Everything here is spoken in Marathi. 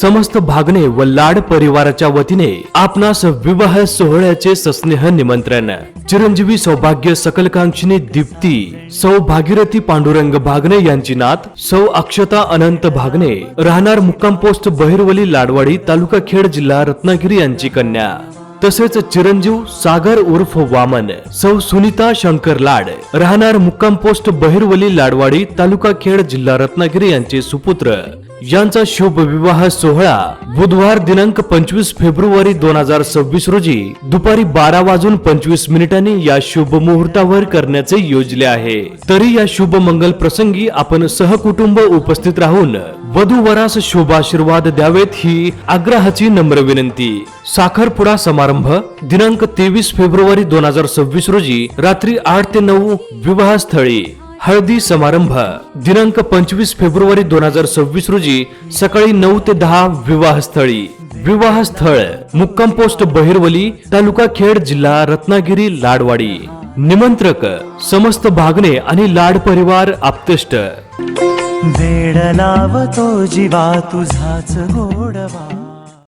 समस्त भागणे व लाड परिवाराच्या वतीने आपणास विवाह सोहळ्याचे सस्नेह निमंत्रण. चिरंजीवी सौभाग्य सकलकांक्षिणी दीप्ती सौ भागीरथी पांडुरंग भागणे यांची नात सौ अक्षता अनंत भागणे राहणार मुक्काम पोस्ट बहिरवली लाडवाडी तालुका खेड जिल्हा रत्नागिरी यांची कन्या. तसेच चिरंजीव सागर उर्फ वामन सौ सुनीता शंकर लाड राहणार मुक्काम पोस्ट बहिरवली लाडवाडी तालुका खेड जिल्हा रत्नागिरी यांचे सुपुत्र. यांचा शुभ विवाह सोहळा बुधवार दिनांक पंचवीस फेब्रुवारी दोन हजार सव्वीस रोजी दुपारी बारा वाजून पंचवीस मिनिटांनी या शुभ मुहूर्तावर करण्याचे योजले आहे. तरी या शुभ मंगल प्रसंगी आपण सहकुटुंब उपस्थित राहून वधूवरास शुभाशीर्वाद द्यावेत ही आग्रहाची नम्र विनंती. साखरपुडा समारंभ दिनांक तेवीस फेब्रुवारी दोन हजार सव्वीस रोजी रात्री आठ ते नऊ विवाहस्थळी. हळदी समारंभ. दिनांक पंचवीस फेब्रुवारी दोन हजार सव्वीस रोजी सकाळी नऊ ते दहा विवाहस्थळी. विवाहस्थळ. मुक्काम पोस्ट बहिरवली तालुका खेड जिल्हा रत्नागिरी लाडवाडी. निमंत्रक. समस्त भागणे आणि लाड परिवार आप्तेष्ट. वेड लावतो जीवा तुझाच गोडवा.